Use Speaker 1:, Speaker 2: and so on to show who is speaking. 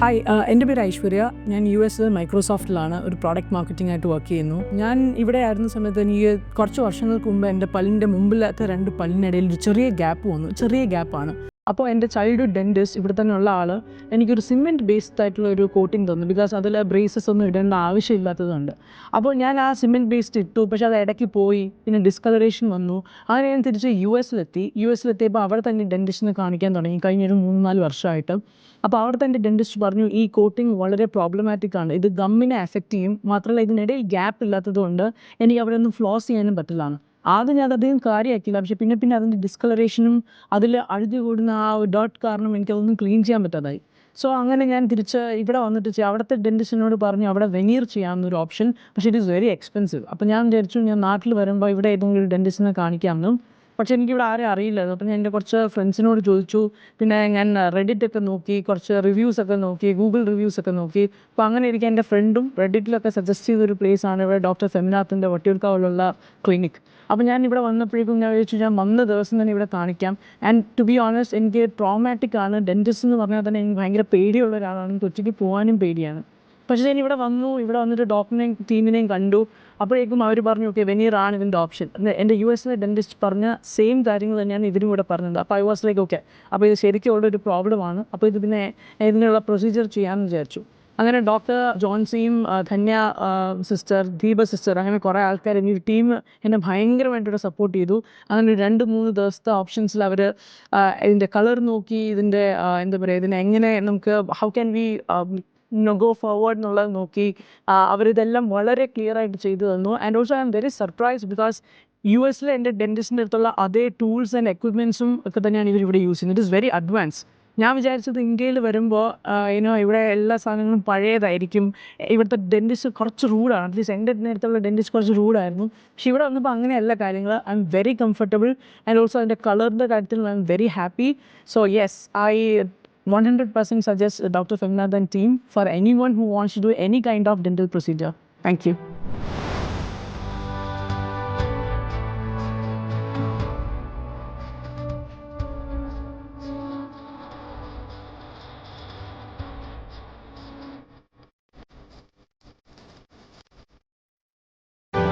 Speaker 1: Hi ആ, എന്റെ പേര് ഐശ്വര്യ. ഞാൻ യു എസ് മൈക്രോസോഫ്റ്റിലാണ് ഒരു പ്രോഡക്റ്റ് മാർക്കറ്റിംഗ് ആയിട്ട് വർക്ക് ചെയ്യുന്നു. ഞാൻ ഇവിടെ ആയിരുന്ന സമയത്ത് എനിക്ക് കുറച്ച് വർഷങ്ങൾക്ക് മുമ്പ് എന്റെ പല്ലിന്റെ മുമ്പിലത്തെ രണ്ട് പല്ലിനിടയിൽ ഒരു ചെറിയ ഗ്യാപ്പ് വന്നു. ചെറിയ ഗ്യാപ്പാണ് അപ്പോൾ എന്റെ ചൈൽഡ്ഹുഡ് ഡെന്റിസ്റ്റ് ഇവിടെ തന്നെ ഉള്ള ആൾ എനിക്കൊരു സിമെന്റ് ബേസ്ഡ് ആയിട്ടുള്ള ഒരു കോട്ടിങ് തന്നു. ബിക്കോസ് അതിൽ ബ്രേസസ് ഒന്നും ഇടേണ്ട ആവശ്യമില്ലാത്തതുകൊണ്ട് അപ്പോൾ ഞാൻ ആ സിമെന്റ് ബേസ്ഡ് ഇട്ടു. പക്ഷേ അത് ഇടയ്ക്ക് പോയി. പിന്നെ ഡിസ്കളറേഷൻ വന്നു. അങ്ങനെ ഞാൻ തിരിച്ച് യു എസിലെത്തി. യു എസിലെത്തിയപ്പോൾ അവിടെ തന്നെ ഡെന്റിസ്റ്റിനെ കാണിക്കാൻ തുടങ്ങി. കഴിഞ്ഞൊരു മൂന്ന് നാല് വർഷമായിട്ട്. അപ്പോൾ അവിടെ തന്നെ ഡെന്റിസ്റ്റ് പറഞ്ഞു ഈ കോട്ടിങ് വളരെ പ്രോബ്ലമാറ്റിക് ആണ്. ഇത് ഗമ്മിനെ അഫക്റ്റ് ചെയ്യും. മാത്രമല്ല ഇതിനിടയിൽ ഗ്യാപ്പ് ഇല്ലാത്തതുകൊണ്ട് എനിക്ക് അവിടെ ഒന്നും ഫ്ലോസ് ചെയ്യാനും പറ്റില്ലാണ് ആദ്യം ഞാൻ അധികം കാര്യമാക്കിയില്ല പക്ഷെ പിന്നെ പിന്നെ അതിന്റെ ഡിസ്കളറേഷനും അതിൽ അഴുതി കൂടുന്ന ആ ഡോട്ട് കാരണം എനിക്കതൊന്നും ക്ലീൻ ചെയ്യാൻ പറ്റാതായി. സോ അങ്ങനെ ഞാൻ തിരിച്ച് ഇവിടെ വന്നിട്ട് അവിടുത്തെ ഡെന്റിസ്റ്റിനോട് പറഞ്ഞു അവിടെ വെനീർ ചെയ്യാമെന്നൊരു ഓപ്ഷൻ പക്ഷേ ഇറ്റ് ഈസ് വെരി എക്സ്പെൻസീവ് അപ്പോൾ ഞാൻ വിചാരിച്ചു ഞാൻ നാട്ടിൽ വരുമ്പോൾ ഇവിടെ ഏതെങ്കിലും ഒരു ഡെന്റിസ്റ്റിനെ കാണിക്കാമെന്നും പക്ഷേ എനിക്കിവിടെ ആരെയും അറിയില്ലായിരുന്നു. അപ്പം ഞാൻ എന്റെ കുറച്ച് ഫ്രണ്ട്സിനോട് ചോദിച്ചു. പിന്നെ ഞാൻ റെഡിറ്റ് ഒക്കെ നോക്കി കുറച്ച് റിവ്യൂസ് ഒക്കെ നോക്കി ഗൂഗിൾ റിവ്യൂസ് ഒക്കെ നോക്കി. അപ്പോൾ അങ്ങനെ എനിക്ക് എന്റെ ഫ്രണ്ടും റെഡിറ്റിലൊക്കെ സജസ്റ്റ് ചെയ്തൊരു ആണ് ഇവിടെ ഡോക്ടർ സെമിനാഥിന്റെ വട്ടിയൂർക്കാവിലുള്ള ക്ലിനിക് അപ്പോൾ ഞാൻ ഇവിടെ വന്നപ്പോഴേക്കും ഞാൻ വിചാരിച്ചു ഞാൻ വന്ന ദിവസം തന്നെ ഇവിടെ കാണിക്കാം. ആൻഡ് ടു ബി ഓണസ്റ്റ് എനിക്ക് ട്രോമാറ്റിക് ആണ്. ഡെന്റിസ്റ്റ് എന്ന് പറഞ്ഞാൽ തന്നെ എനിക്ക് ഭയങ്കര പേടിയുള്ള ഒരാളാണ്. ഒറ്റയ്ക്ക് പോകാനും പേടിയാണ്. പക്ഷേ ഞാൻ ഇവിടെ വന്നു ഇവിടെ വന്നിട്ട് ഡോക്ടറിനെയും ടീമിനെയും കണ്ടു. അപ്പോഴേക്കും അവർ പറഞ്ഞു ഓക്കെ വെനീർ ആണ് ഇതിന്റെ ഓപ്ഷൻ എന്റെ യു എസിലെ ഡെന്റിസ്റ്റ് പറഞ്ഞ സെയിം കാര്യങ്ങൾ തന്നെയാണ് ഇതിനും കൂടെ പറഞ്ഞത്. അപ്പോൾ ഐ വാസ് ലൈക്ക് ഓക്കെ അപ്പോൾ ഇത് ശരിക്കും ഉള്ള ഒരു പ്രോബ്ലമാണ് അപ്പോൾ ഇത് പിന്നെ ഇതിനുള്ള പ്രൊസീജിയർ ചെയ്യാമെന്ന് വിചാരിച്ചു. അങ്ങനെ ഡോക്ടർ ജോൺസിയും ധന്യ സിസ്റ്റർ ദീപ സിസ്റ്റർ അങ്ങനെ കുറേ ആൾക്കാർ ഈ ടീം എന്നെ ഭയങ്കരമായിട്ടൊരു സപ്പോർട്ട് ചെയ്തു. അങ്ങനെ രണ്ട് മൂന്ന് ദിവസത്തെ ഓപ്ഷൻസിൽ അവർ ഇതിന്റെ കളർ നോക്കി ഇതിന്റെ എന്താ പറയുക ഇതിനെ എങ്ങനെ നമുക്ക് how can we go forward എന്നുള്ളത് നോക്കി. അവരിതെല്ലാം വളരെ ക്ലിയർ ആയിട്ട് ചെയ്തു തന്നു. And also I'm very surprise because U എസിലെ എന്റെ ഡെന്റിസ്റ്റിന്റെ അടുത്തുള്ള അതേ ടൂൾസ് ആൻഡ് എക്വിപ്മെൻസും ഒക്കെ തന്നെയാണ് ഇവർ ഇവിടെ യൂസ് ചെയ്യുന്നത്. ഇറ്റ് ഇസ് വെരി അഡ്വാൻസ് ഞാൻ വിചാരിച്ചത് ഇന്ത്യയിൽ വരുമ്പോൾ ഇനോ ഇവിടെ എല്ലാ സാധനങ്ങളും പഴയതായിരിക്കും. ഇവിടുത്തെ ഡെന്റിസ്റ്റ് കുറച്ച് റൂഡാണ് അറ്റ്ലീസ്റ്റ് എന്റെ നേരത്തുള്ള ഡെന്റിസ്റ്റ് കുറച്ച് റൂഡായിരുന്നു പക്ഷേ ഇവിടെ വന്നപ്പോൾ അങ്ങനെയല്ല കാര്യങ്ങൾ I'm very comfortable and also അതിന്റെ കളറിന്റെ കാര്യത്തിൽ I'm very happy so yes I 100% suggest Dr. Femnathan team for anyone who wants to do any kind of dental procedure. Thank you.